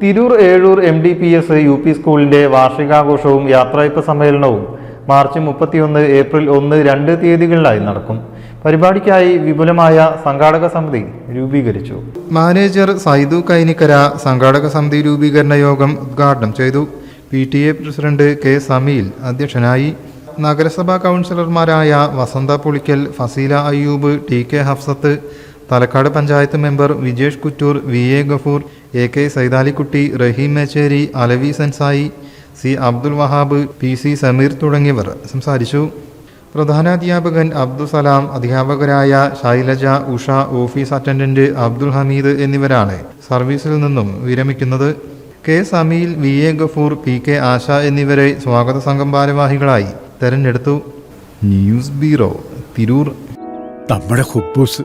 Tirur Ezhur M D P S U P സ്കൂളിന്റെ വാർഷികാഘോഷവും യാത്രയപ്പ് സമ്മേളനവും മാർച്ച് മുപ്പത്തിയൊന്ന് ഏപ്രിൽ ഒന്ന് രണ്ട് തീയതികളിലായി നടക്കും. പരിപാടിക്കായി വിപുലമായ സംഘാടക സമിതി രൂപീകരിച്ചു. മാനേജർ സൈദു കൈനിക്കര സംഘാടക സമിതി രൂപീകരണ യോഗം ഉദ്ഘാടനം ചെയ്തു. P T A president K Sameel അധ്യക്ഷനായി. നഗരസഭാ കൗൺസിലർമാരായ Vasantha Pulikkal Faseela Ayyoob T K Hafsath Thalakkad panchayat member Vijesh Kuttoor V A Gafoor A K Saithalikutty Raheem Mecheri Alavi Sansai C Abdul Wahab P C Sameer തുടങ്ങിയവർ സംസാരിച്ചു. പ്രധാനാധ്യാപകൻ അബ്ദുസലാം അധ്യാപകരായ Shailaja Usha office attendant Abdul Hameed എന്നിവരാണ് സർവീസിൽ നിന്നും വിരമിക്കുന്നത്. K Sameel V A Gafoor P K Asha എന്നിവരെ സ്വാഗത സംഘം ഭാരവാഹികളായി തെരഞ്ഞെടുത്തു. News bureau Tirur. നമ്മുടെ കുബൂസ്